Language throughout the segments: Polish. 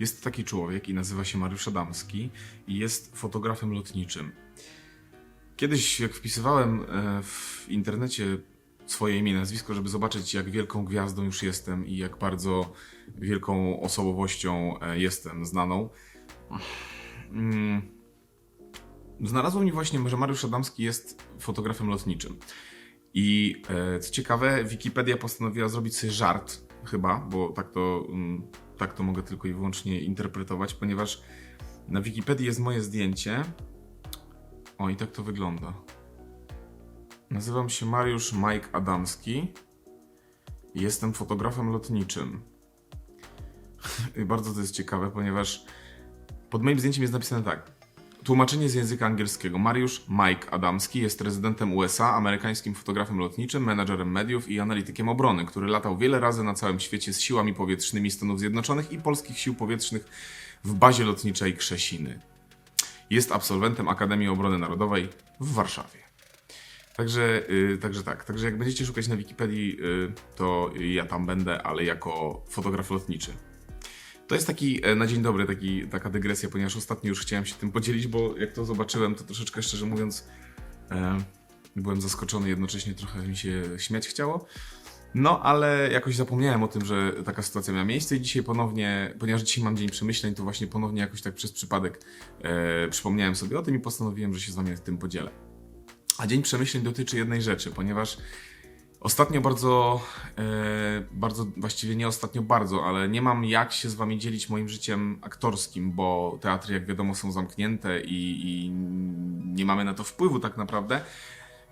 Jest taki człowiek i nazywa się Mariusz Adamski i jest fotografem lotniczym. Kiedyś, jak wpisywałem e, w internecie swoje imię nazwisko, żeby zobaczyć, jak wielką gwiazdą już jestem i jak bardzo wielką osobowością e, jestem znaną, mm, znalazło mi właśnie, że Mariusz Adamski jest fotografem lotniczym. I e, co ciekawe, Wikipedia postanowiła zrobić sobie żart, chyba, bo tak to, mm, tak to mogę tylko i wyłącznie interpretować, ponieważ na Wikipedii jest moje zdjęcie. O, i tak to wygląda. Nazywam się Mariusz Mike Adamski. Jestem fotografem lotniczym. Bardzo to jest ciekawe, ponieważ pod moim zdjęciem jest napisane tak. Tłumaczenie z języka angielskiego. Mariusz Mike Adamski jest rezydentem USA, amerykańskim fotografem lotniczym, menadżerem mediów i analitykiem obrony, który latał wiele razy na całym świecie z siłami powietrznymi Stanów Zjednoczonych i polskich sił powietrznych w bazie lotniczej Krzesiny. Jest absolwentem Akademii Obrony Narodowej w Warszawie. Także, yy, także tak, także jak będziecie szukać na Wikipedii, yy, to ja tam będę, ale jako fotograf lotniczy. To jest taki e, na dzień dobry, taki, taka dygresja, ponieważ ostatnio już chciałem się tym podzielić, bo jak to zobaczyłem, to troszeczkę szczerze mówiąc e, byłem zaskoczony, jednocześnie trochę mi się śmiać chciało. No, ale jakoś zapomniałem o tym, że taka sytuacja miała miejsce i dzisiaj ponownie, ponieważ dzisiaj mam dzień przemyśleń, to właśnie ponownie jakoś tak przez przypadek e, przypomniałem sobie o tym i postanowiłem, że się z wami tym podzielę. A dzień przemyśleń dotyczy jednej rzeczy, ponieważ Ostatnio bardzo, e, bardzo, właściwie nie ostatnio bardzo, ale nie mam jak się z wami dzielić moim życiem aktorskim, bo teatry, jak wiadomo, są zamknięte i, i nie mamy na to wpływu tak naprawdę.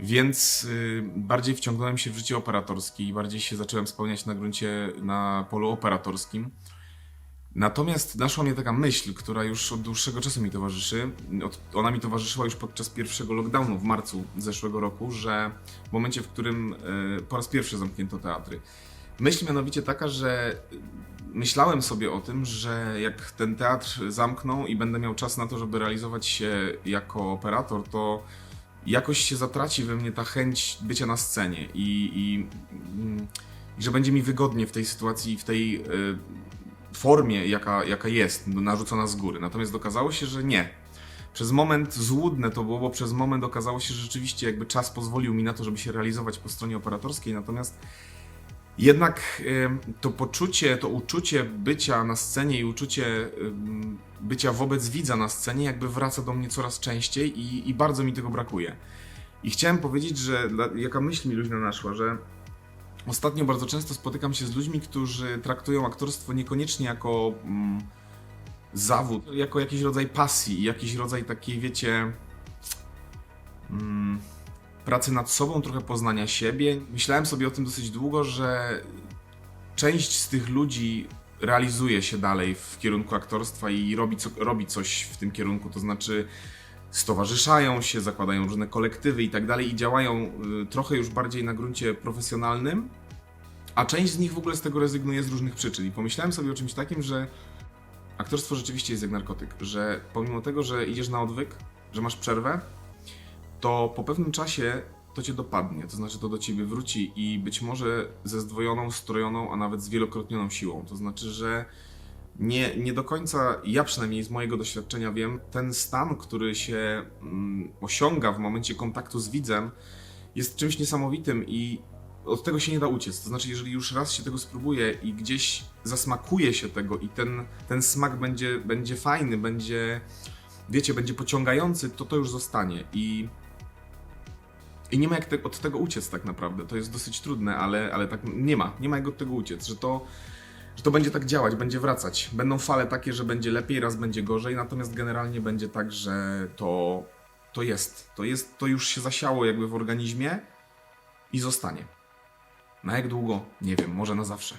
Więc y, bardziej wciągnąłem się w życie operatorskie i bardziej się zacząłem spełniać na gruncie, na polu operatorskim. Natomiast naszła mnie taka myśl, która już od dłuższego czasu mi towarzyszy. Od, ona mi towarzyszyła już podczas pierwszego lockdownu w marcu zeszłego roku, że w momencie, w którym e, po raz pierwszy zamknięto teatry. Myśl mianowicie taka, że myślałem sobie o tym, że jak ten teatr zamkną i będę miał czas na to, żeby realizować się jako operator, to jakoś się zatraci we mnie ta chęć bycia na scenie i, i, mm, i że będzie mi wygodnie w tej sytuacji, w tej e, formie, jaka, jaka jest, narzucona z góry. Natomiast okazało się, że nie. Przez moment złudne to było, bo przez moment okazało się, że rzeczywiście jakby czas pozwolił mi na to, żeby się realizować po stronie operatorskiej, natomiast jednak to poczucie, to uczucie bycia na scenie i uczucie bycia wobec widza na scenie jakby wraca do mnie coraz częściej i, i bardzo mi tego brakuje. I chciałem powiedzieć, że jaka myśl mi luźna naszła, że Ostatnio bardzo często spotykam się z ludźmi, którzy traktują aktorstwo niekoniecznie jako mm, zawód, jako jakiś rodzaj pasji, jakiś rodzaj takiej, wiecie, mm, pracy nad sobą, trochę poznania siebie. Myślałem sobie o tym dosyć długo, że część z tych ludzi realizuje się dalej w kierunku aktorstwa i robi, co, robi coś w tym kierunku, to znaczy stowarzyszają się, zakładają różne kolektywy i tak dalej i działają y, trochę już bardziej na gruncie profesjonalnym, a część z nich w ogóle z tego rezygnuje z różnych przyczyn. I pomyślałem sobie o czymś takim, że aktorstwo rzeczywiście jest jak narkotyk, że pomimo tego, że idziesz na odwyk, że masz przerwę, to po pewnym czasie to cię dopadnie, to znaczy to do ciebie wróci i być może ze zdwojoną, strojoną, a nawet zwielokrotnioną siłą. To znaczy, że nie, nie do końca, ja przynajmniej z mojego doświadczenia wiem, ten stan, który się mm, osiąga w momencie kontaktu z widzem, jest czymś niesamowitym i od tego się nie da uciec. To znaczy, jeżeli już raz się tego spróbuje i gdzieś zasmakuje się tego i ten, ten smak będzie, będzie fajny, będzie, wiecie, będzie pociągający, to to już zostanie. I, i nie ma jak te, od tego uciec tak naprawdę. To jest dosyć trudne, ale, ale tak nie ma. Nie ma jak od tego uciec, że to że to będzie tak działać, będzie wracać. Będą fale takie, że będzie lepiej, raz będzie gorzej, natomiast generalnie będzie tak, że to, to jest. To jest, to już się zasiało jakby w organizmie i zostanie. Na jak długo? Nie wiem, może na zawsze.